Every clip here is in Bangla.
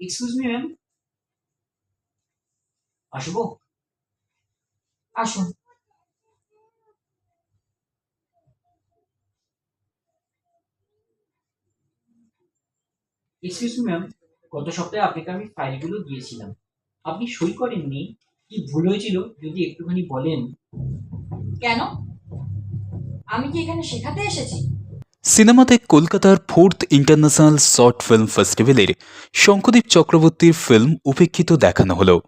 এক্সকিউজ মি ম্যাম আসব আসুন এক্সকিউজ মি ম্যাম গত সপ্তাহে আপনাকে আমি ফাইলগুলো দিয়েছিলাম। আপনি সই করেননি। কি ভুল হয়েছিল? যদি একটুখানি বলেন। কেন? আমি কি এখানে শেখাতে এসেছি? সিনেমাতে কলকাতার ফোর্থ ইন্টারন্যাশনাল শর্ট ফিল্ম ফেস্টিভ্যালের শঙ্কদীপ চক্রবর্তীর ফিল্ম উপেক্ষিত দেখানো হলো।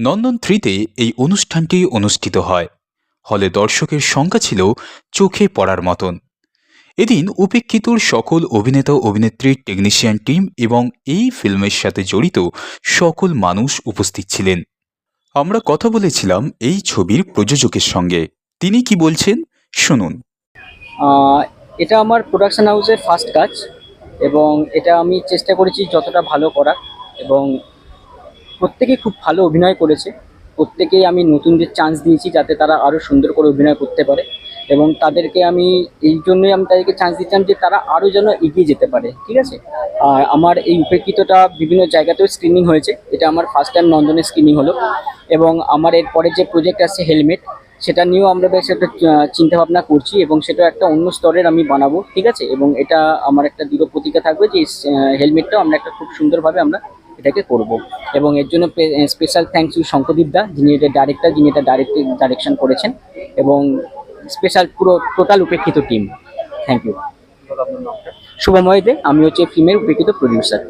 নন্দন থ্রিতে এই অনুষ্ঠানটি অনুষ্ঠিত হয়। হলে দর্শকের সংখ্যা ছিল চোখে পড়ার মতন। এদিন উপেক্ষিতর সকল অভিনেতা অভিনেত্রী টেকনিশিয়ান টিম এবং এই ফিল্মের সাথে জড়িত সকল মানুষ উপস্থিত ছিলেন। আমরা কথা বলেছিলাম এই ছবির প্রযোজকের সঙ্গে। তিনি কি বলছেন? শুনুন। এটা আমার প্রোডাকশন হাউসের ফার্স্ট কাজ এবং এটা আমি চেষ্টা করেছি যতটা ভালো করার এবং প্রত্যেকেই খুব ভালো অভিনয় করেছে। প্রত্যেকেই আমি নতুনদের চান্স দিয়েছি যাতে তারা আরও সুন্দর করে অভিনয় করতে পারে এবং তাদেরকে আমি এই জন্যই আমি তাদেরকে চান্স দিচ্ছিলাম যে তারা আরও যেন এগিয়ে যেতে পারে, ঠিক আছে? আর আমার এই উপেক্ষিতটা বিভিন্ন জায়গাতেও স্ক্রিনিং হয়েছে। এটা আমার ফার্স্ট টাইম নন্দনে স্ক্রিনিং হলো এবং আমার এরপরে যে প্রজেক্ট আছে হেলমেট সেটা নিয়েও আমরা বেশ একটা চিন্তা ভাবনা করছি এবং সেটা একটা অন্য স্তরের আমি বানাবো ঠিক আছে? এবং এটা আমার একটা দৃঢ় প্রতিজ্ঞা থাকবে যে হেলমেটটাও আমরা একটা খুব সুন্দরভাবে আমরা এটাকে করব। এবং এর জন্য special thanks you Shankhadeep da যিনি এটা ডাইরেক্টর যিনি এটা ডাইরেক্ট ডাইরেকশন করেছেন এবং স্পেশাল পুরো total Upekshito team thank you Shubhamoy Dey আমি হচ্ছে ফিল্মের উপেক্ষিত প্রডিউসার